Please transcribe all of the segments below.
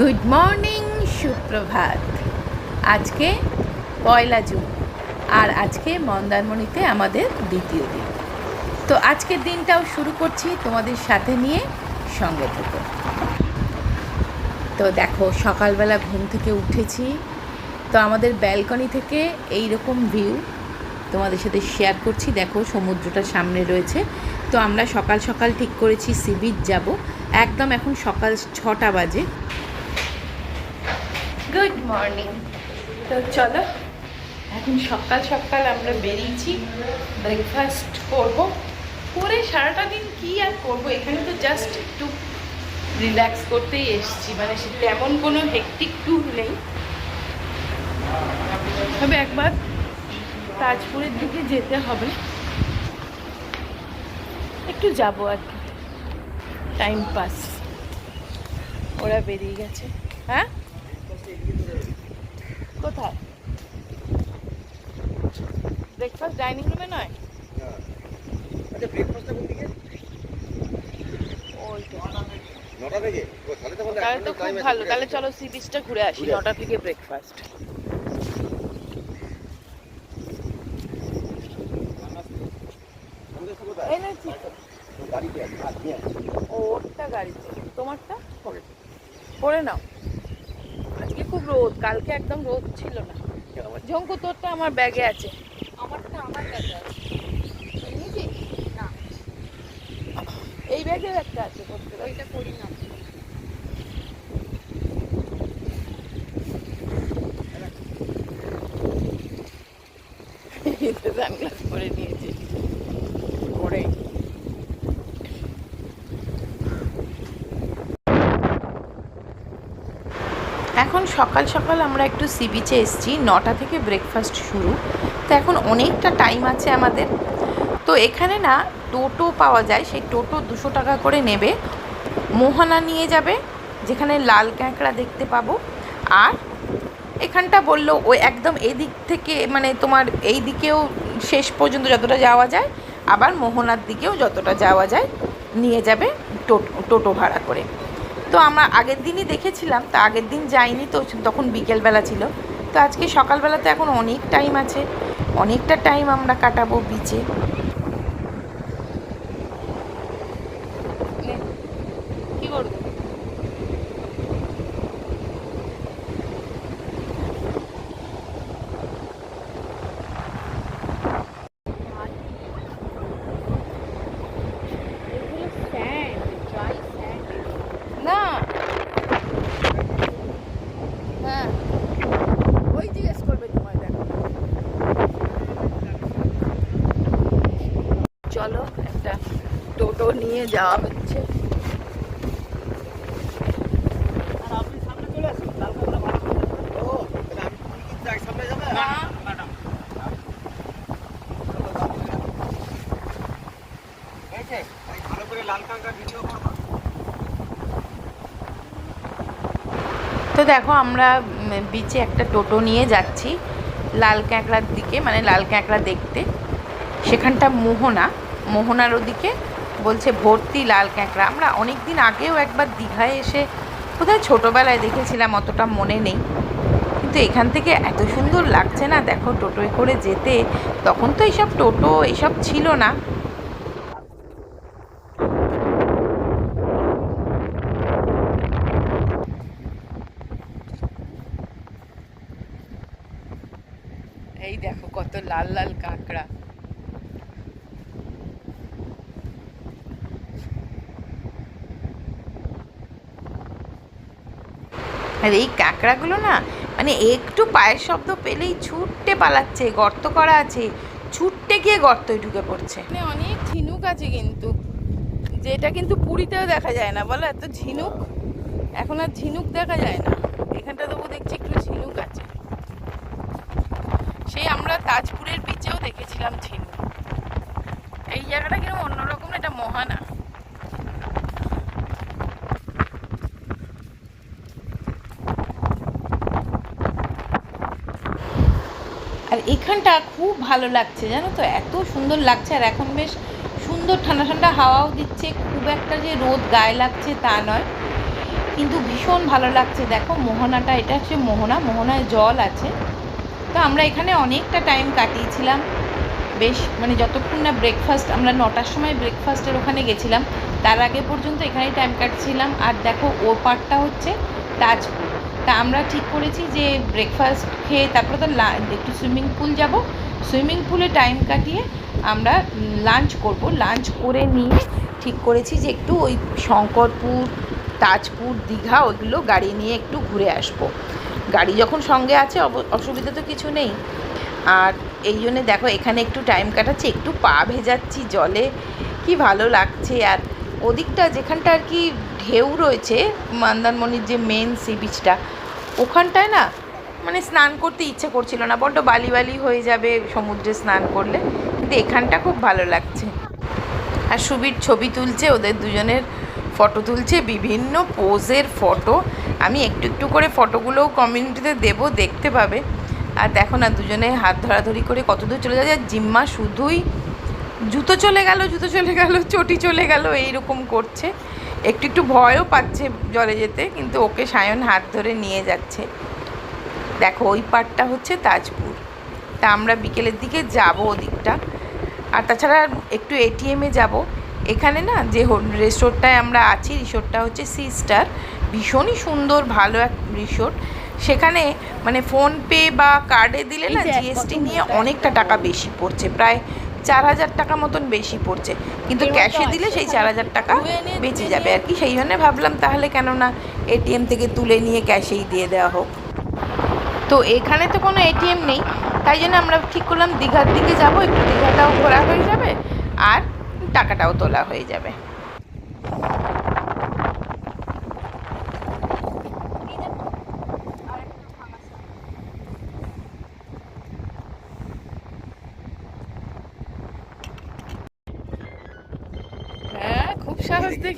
Good morning সুপ্রভাত। আজকে পয়লা June, আর আজকে মন্দারমণিতে আমাদের দ্বিতীয় দিন। তো আজকের দিনটাও শুরু করছি তোমাদের সাথে নিয়ে সঙ্গে থেকে। তো দেখো, সকালবেলা ঘুম থেকে উঠেছি। তো আমাদের ব্যালকনি থেকে এই রকম ভিউ তোমাদের সাথে শেয়ার করছি। দেখো, সমুদ্রটা সামনে রয়েছে। তো আমরা সকাল সকাল ঠিক করেছি সি বিচ যাব। একদম এখন সকাল ছটা বাজে। গুড মর্নিং তো চলো, এখন সকাল সকাল আমরা বেরিয়েছি ব্রেকফাস্ট করব। করে সারাটা দিন কি আর করব? এখানে তো জাস্ট একটু রিল্যাক্স করতেই এসেছি। মানে তেমন কোনো হেকটিক ট্যুর নেই। তবে একবার তাজপুরের দিকে যেতে হবে। একটু যাব আর কি। টাইম পাস ওরা বেরিয়ে গেছে। হ্যাঁ? কোথায়? ব্রেকফাস্ট ডাইনিং রুমে নয়? আচ্ছা ব্রেকফাস্টটা কোন দিকে? নটা থেকে? তাহলে তো আমাদের তাহলে তো এখনও খুব ভালো। তাহলে চলো সি বিচটা ঘুরে আসি নটা থেকে ব্রেকফাস্ট ওরটা গাড়িতে। তোমারটা? পরে। পরে নাও। খুব রোদ কালকে একদম রোদ ছিল না। ঝঙ্কু তোরটা আমার ব্যাগে আছে। আমারটা আমার কাছে আছে। না। এই ব্যাগের একটা আছে ওইটা করি না। সানগ্লাস পরে নিয়েছে। পরে এখন সকাল সকাল আমরা একটু সি বিচে এসেছি, নটা থেকে ব্রেকফাস্ট শুরু। তো এখন অনেকটা টাইম আছে আমাদের। তো এখানে না টোটো পাওয়া যায়, সেই টোটো দুশো টাকা করে নেবে। মোহনা নিয়ে যাবে, যেখানে লাল ক্যাঁকড়া দেখতে পাবো। আর এখানটা বলল, ওই একদম এদিক থেকে মানে তোমার এই দিকেও শেষ পর্যন্ত যতটা যাওয়া যায়, আবার মোহনার দিকেও যতটা যাওয়া যায়, নিয়ে যাবে টোটো টোটো ভাড়া করে। তো আমরা আগের দিনই দেখেছিলাম, তো আগের দিন যাইনি তো, তখন বিকেলবেলা ছিল। তো আজকে সকালবেলাতে এখন অনেক টাইম আছে, অনেকটা টাইম আমরা কাটাবো বিচে কি করব এগুলো স্যান্ড ড্রাই স্যান্ড না হ্যাঁ ওই জিজ্ঞেস করবে তোমায় দেখো চলো একটা টোটো নিয়ে যাওয়া হচ্ছে আর আপনি সামনে চলে আসুন, লাল কাঁকড়া ভালো করে দেবেন। ও, তাহলে আমি তুমি কি যাই সামনে যাবে? না হয়েছে? এই ভালো করে লাল কাঁকড়া তো দেখো, আমরা বিচে একটা টোটো নিয়ে যাচ্ছি লাল ক্যাঁকড়ার দিকে মানে লাল ক্যাঁকড়া দেখতে। সেখানটা মোহনা, মোহনার ওদিকে বলছে, ভর্তি লাল ক্যাঁকড়া। আমরা অনেক দিন আগেও একবার দীঘায় এসে কোথায় ছোটোবেলায় দেখেছিলাম, অতটা মনে নেই। কিন্তু এখান থেকে এত সুন্দর লাগছে না? দেখো, টোটোয় করে যেতে, তখন তো এইসব টোটো এইসব ছিল না। এই দেখো, কত লাল লাল কাঁকড়া। আর এই কাঁকড়াগুলো না মানে একটু পায়ের শব্দ পেলেই ছুটতে পালাচ্ছে, গর্ত করা আছে ছুটতে গিয়ে গর্তই ঢুকে পড়ছে। মানে অনেক ঝিনুক আছে কিন্তু, যেটা কিন্তু পুরীতেও দেখা যায় না, বলো এত ঝিনুক? এখন আর ঝিনুক দেখা যায় না, এখানটা তবু দেখছি একটু ঝিনুক আছে। সেই আমরা তাজপুরের বিচেও দেখেছিলাম ঝিনুক। এই জায়গাটা কীরকম অন্যরকম, এটা মহানা আর এখানটা খুব ভালো লাগছে, জানো তো? এত সুন্দর লাগছে আর এখন বেশ সুন্দর ঠান্ডা ঠান্ডা হাওয়াও দিচ্ছে। খুব একটা যে রোদ গায়ে লাগছে তা নয়, কিন্তু ভীষণ ভালো লাগছে। দেখো, মোহনাটা, এটা হচ্ছে মোহনা, মোহনায় জল আছে। তো আমরা এখানে অনেকটা টাইম কাটিয়েছিলাম। বেশ মানে যতক্ষণ না ব্রেকফাস্ট আমরা নটার সময় ব্রেকফাস্টের ওখানে গেছিলাম, তার আগে পর্যন্ত এখানেই টাইম কাটছিলাম আর দেখো ও পার্টটা হচ্ছে তাজপুর। তা আমরা ঠিক করেছি যে ব্রেকফাস্ট খেয়ে তারপরে তো একটু সুইমিং পুল যাব। সুইমিং পুলে টাইম কাটিয়ে আমরা লাঞ্চ করব। লাঞ্চ করে নিয়ে ঠিক করেছি যে একটু ওই শঙ্করপুর, তাজপুর, দীঘা ওইগুলো গাড়ি নিয়ে একটু ঘুরে আসব। গাড়ি যখন সঙ্গে আছে অসুবিধা তো কিছু নেই। আর এই জন্যে দেখো এখানে একটু টাইম কাটাচ্ছি, একটু পা ভেজাচ্ছি জলে। কি ভালো লাগছে। আর ওদিকটা যেখানটা আর কি ঢেউ রয়েছে, মন্দারমণির যে মেন সি বিচটা ওখানটায় না মানে স্নান করতে ইচ্ছে করছিল না, বড্ড বালি বালি হয়ে যাবে সমুদ্রে স্নান করলে, কিন্তু এখানটা খুব ভালো লাগছে। আর সুবির ছবি তুলছে, ওদের দুজনের ফটো তুলছে, বিভিন্ন পোজের ফটো আমি একটু একটু করে ফটোগুলোও কমিউনিটিতে দেবো, দেখতে পাবে। আর দেখো না, দুজনে হাত ধরাধরি করে কত দূর চলে যায়, জিম্মা শুধুই, জুতো চলে গেল, জুতো চলে গেল, চটি চলে গেল, এইরকম করছে। একটু একটু ভয়ও পাচ্ছে জলে যেতে কিন্তু ওকে সায়ন হাত ধরে নিয়ে যাচ্ছে। দেখো ওই পার্টটা হচ্ছে তাজপুর। তা আমরা বিকেলের দিকে যাব ওদিকটা। আর তাছাড়া একটু এটিএমে যাব। এখানে না যে রিসোর্টটায় আমরা আছি রিসোর্টটা হচ্ছে সি স্টার ভীষণই সুন্দর ভালো এক রিসোর্ট। সেখানে মানে ফোনপে বা কার্ডে দিলে না জিএসটি নিয়ে অনেকটা টাকা বেশি পড়ছে। প্রায় চার হাজার টাকা মতন বেশি পড়ছে। কিন্তু ক্যাশে দিলে সেই চার হাজার টাকা বেঁচে যাবে। আর কি সেই জন্যে ভাবলাম তাহলে কেন না এটিএম থেকে তুলে নিয়ে ক্যাশেই দিয়ে দেওয়া হোক। তো এখানে তো কোনো এটিএম নেই। তাই জন্য আমরা ঠিক করলাম দীঘার দিকে যাব। একটু দীঘাটাও ঘোরা হয়ে যাবে আর টাকাটাও তোলা হয়ে যাবে।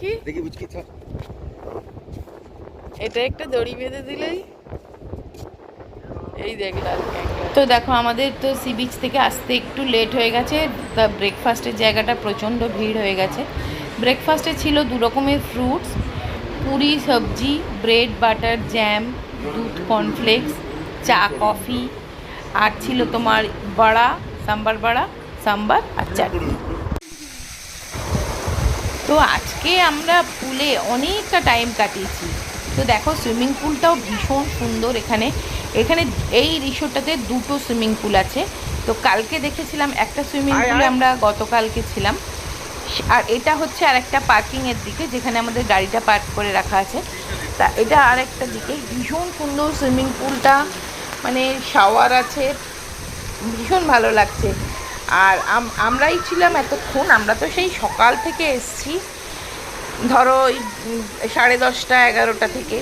দেখি। দেখি বুঝকি চল এটা একটা দড়ি বেঁধে দিলেই। এই দেখ তো দেখো আমাদের তো সি বিচ থেকে আসতে একটু লেট হয়ে গেছে। তা ব্রেকফাস্টের জায়গাটা প্রচণ্ড ভিড় হয়ে গেছে। ব্রেকফাস্টে ছিল দু রকমের ফ্রুটস পুরি সবজি ব্রেড বাটার জ্যাম দুধ কর্নফ্লেক্স চা কফি আর ছিল তোমার বড়া সাম্বার বড়া সাম্বার আর চাটনি। তো আজকে আমরা পুলে অনেকটা টাইম কাটিয়েছি। তো দেখো সুইমিং পুলটাও ভীষণ সুন্দর এখানে। এখানে এই রিসোর্টটাতে দুটো সুইমিং পুল আছে। তো কালকে দেখেছিলাম একটা সুইমিং পুলে আমরা গতকালকে ছিলাম। আর এটা হচ্ছে আর একটা পার্কিংয়ের দিকে যেখানে আমাদের গাড়িটা পার্ক করে রাখা আছে। তা এটা আর একটা দিকে। ভীষণ সুন্দর সুইমিং পুলটা মানে শাওয়ার আছে। ভীষণ ভালো লাগছে। আর আমরাই ছিলাম এতক্ষণ, আমরা তো সেই সকাল থেকে এসছি। ধরো ওই সাড়ে দশটা, এগারোটা থেকে।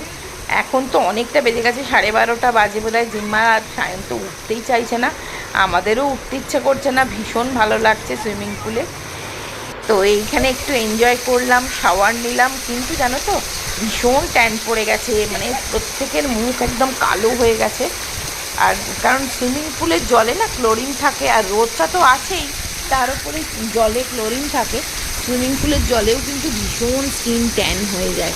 এখন তো অনেকটা বেজে গেছে, সাড়ে বারোটা বাজে বোধহয়। জিম্মা আর সায়ন তো উঠতেই চাইছে না। আমাদেরও উঠতে ইচ্ছে করছে না, ভীষণ ভালো লাগছে সুইমিং পুলে। তো এইখানে একটু এনজয় করলাম শাওয়ার নিলাম। কিন্তু জানো তো, ভীষণ ট্যান পড়ে গেছে মানে প্রত্যেকের মুখ একদম কালো হয়ে গেছে। আর কারণ সুইমিং পুলের জলে না ক্লোরিন থাকে আর রোদটা তো আছেই, তার উপরে জলে ক্লোরিন থাকে। সুইমিং পুলের জলেও কিন্তু ভীষণ স্কিন ট্যান হয়ে যায়।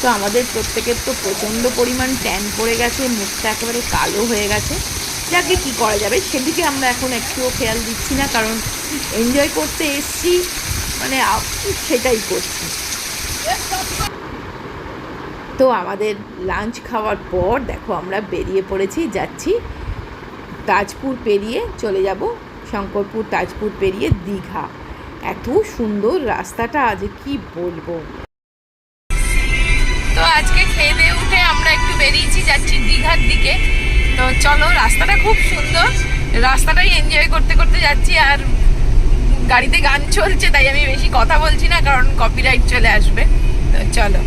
তো আমাদের প্রত্যেকের তো প্রচণ্ড পরিমাণ ট্যান পড়ে গেছে, মুখটা একেবারে কালো হয়ে গেছে। যাকে কী করা যাবে, সেদিকে আমরা এখন একটুও খেয়াল দিচ্ছি না, কারণ এনজয় করতে এসছি মানে সেটাই করছি। তো আমাদের লাঞ্চ খাওয়ার পর দেখো আমরা বেরিয়ে পড়েছি, যাচ্ছি তাজপুর পেরিয়ে চলে যাব শঙ্করপুর তাজপুর পেরিয়ে দীঘা। এত সুন্দর রাস্তাটা আজ কি বলব। তো আজকে খেয়ে দিয়ে উঠে আমরা একটু বেরিয়েছি, যাচ্ছি দীঘার দিকে। তো চলো, রাস্তাটা খুব সুন্দর। রাস্তাটাই এনজয় করতে করতে যাচ্ছি আর গাড়িতে গান চলছে, তাই আমি বেশি কথা বলছি না, কারণ কপিরাইট চলে আসবে। তো চলো।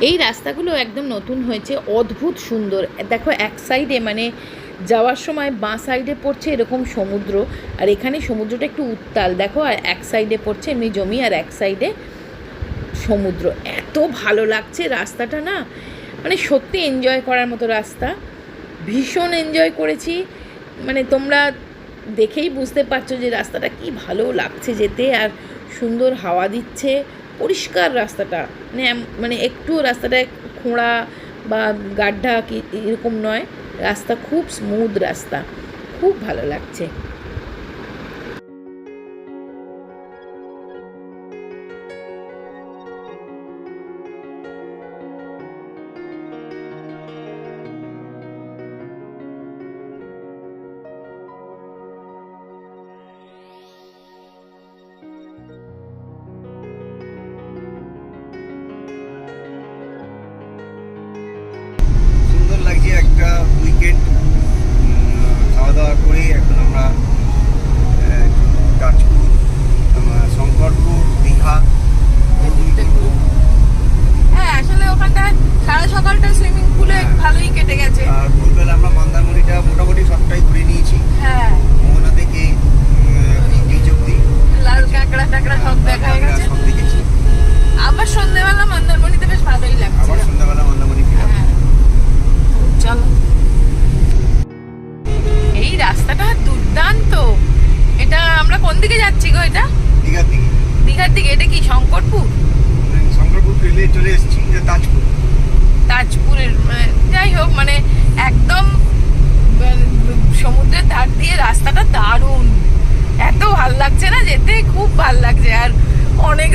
এই রাস্তাগুলো একদম নতুন হয়েছে, অদ্ভুত সুন্দর। দেখো এক সাইডে মানে যাওয়ার সময় বাঁ সাইডে পড়ছে এরকম সমুদ্র, আর এখানে সমুদ্রটা একটু উত্তাল। দেখো, আর এক সাইডে পড়ছে এমনি জমি, আর এক সাইডে সমুদ্র। এত ভালো লাগছে রাস্তাটা না। মানে সত্যি এনজয় করার মতো রাস্তা। ভীষণ এনজয় করেছি। মানে তোমরা দেখেই বুঝতে পারছ যে রাস্তাটা কি ভালো লাগছে যেতে, আর সুন্দর হাওয়া দিচ্ছে। পরিষ্কার রাস্তাটা। মানে মানে একটু রাস্তাটা খোঁড়া বা গাড্ডা কি, এরকম নয়। রাস্তা খুব স্মুথ রাস্তা। খুব ভালো লাগছে।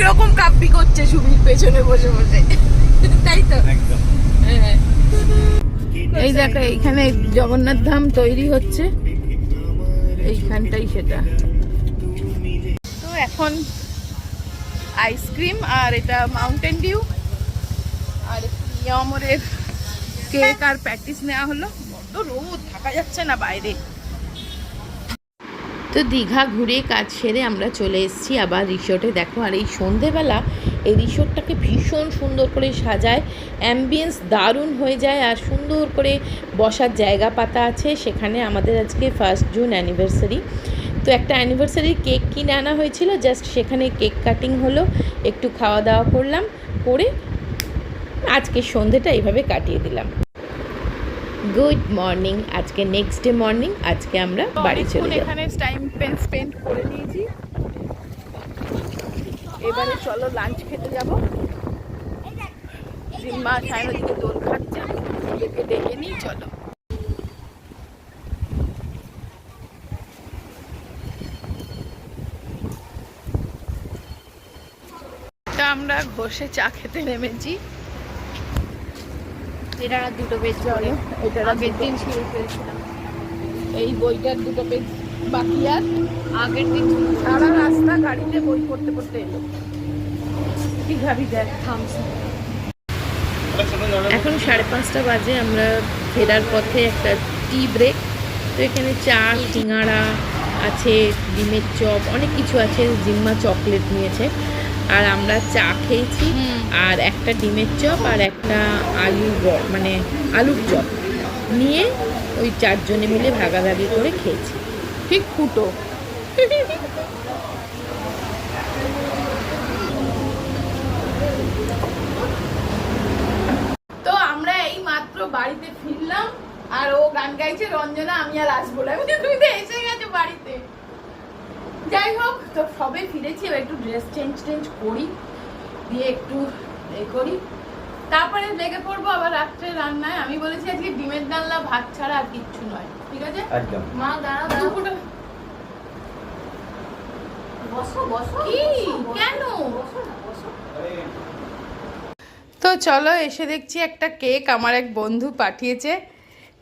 রকম কাব্যি করছে সুবীর পেছনে বসে বসে। তাই তো? একদম। হ্যাঁ। এই দেখো এইখানে জগন্নাথ ধাম তৈরি হচ্ছে। এইখানটাই সেটা। তো এখন আইসক্রিম আর এটা মাউন্টেন ডিউ আর নিয়মরের কেক আর প্যাটিস নেওয়া হলো। বড্ড রোদ থাকা যাচ্ছে না বাইরে। তো দীঘা ঘুরে কাজ সেরে আমরা চলে এসেছি আবার রিসোর্টে দেখো, আর এই সন্ধেবেলা এই রিসোর্টটাকে ভীষণ সুন্দর করে সাজায় অ্যাম্বিয়েন্স দারুণ হয়ে যায় আর সুন্দর করে বসার জায়গা পাতা আছে। সেখানে আমাদের আজকে ফার্স্ট জুন অ্যানিভার্সারি তো একটা অ্যানিভার্সারির কেক কিনে আনা হয়েছিল জাস্ট সেখানে কেক কাটিং হলো, একটু খাওয়া দাওয়া করলাম, করে আজকে সন্ধেটা এইভাবে কাটিয়ে দিলাম। গুড মর্নিং আজকে নেক্সট ডে মর্নিং আজকে আমরা বাড়ি চলে যাব। এখানে টাইম স্পেন্ড করে নিয়েছি। এবারে চলো লাঞ্চ খেতে যাব। জিম্মা সায়নদিকে দোল খাচ্ছে। ওদেরকে ডেকে নিই চলো। আমরা ঘষে চা খেতে নেমেছি। এটা আর দুটো পেজ চলো এটা আগের দিন শুরু করেছিলাম। এই বইটার দুটো পেজ বাকি আর আগের দিন সারা রাস্তা গাড়িতে বই পড়তে পড়তে এলো। কি ভাবি দেখ থামস এখন সাড়ে পাঁচটা বাজে আমরা ফেরার পথে একটা টি ব্রেক তো এখানে চা সিঙ্গাড়া আছে ডিমের চপ অনেক কিছু আছে জিম্মা চকলেট নিয়েছে। আর আমরা চা খেয়েছি আর একটা ডিমের চপ আর একটা আলু মানে আলুর চপ নিয়ে ওই চারজনে মিলে ভাগাভাগি করে খেয়েছি। ঠিক ফুটো। তো আমরা এই মাত্র বাড়িতে ফিরলাম আর ও গান গাইছে রঞ্জনা আমি আর আসব না। তুমি তো এসে গেছো বাড়িতে। যাই হোক তো সবে ফিরেছি এবার একটু ড্রেস চেঞ্জ টেঞ্জ করি দিয়ে একটু এ করি। তারপরে লেগে পড়ব আবার রাত্রে রান্নায়। আমি বলেছি আজকে ডিমের ডালনা ভাত ছাড়া আর কিচ্ছু নয়। ঠিক আছে? একদম। মা দাঁড়াও দাঁড়াও। বসো বসো কি? কেন? বসো না বসো। তো চলো এসে দেখছি একটা কেক আমার এক বন্ধু পাঠিয়েছে।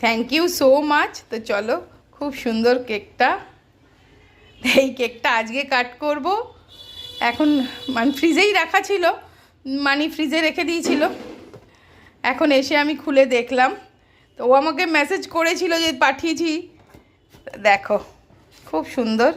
থ্যাংক ইউ সো মাচ তো চলো খুব সুন্দর কেকটা। এই কেকটা আজকে কাট করব। এখন মানে ফ্রিজেই রাখা ছিল, মানি ফ্রিজে রেখে দিয়েছিল। এখন এসে আমি খুলে দেখলাম। তো ও আমাকে মেসেজ করেছিল যে পাঠিয়েছি। দেখো, খুব সুন্দর।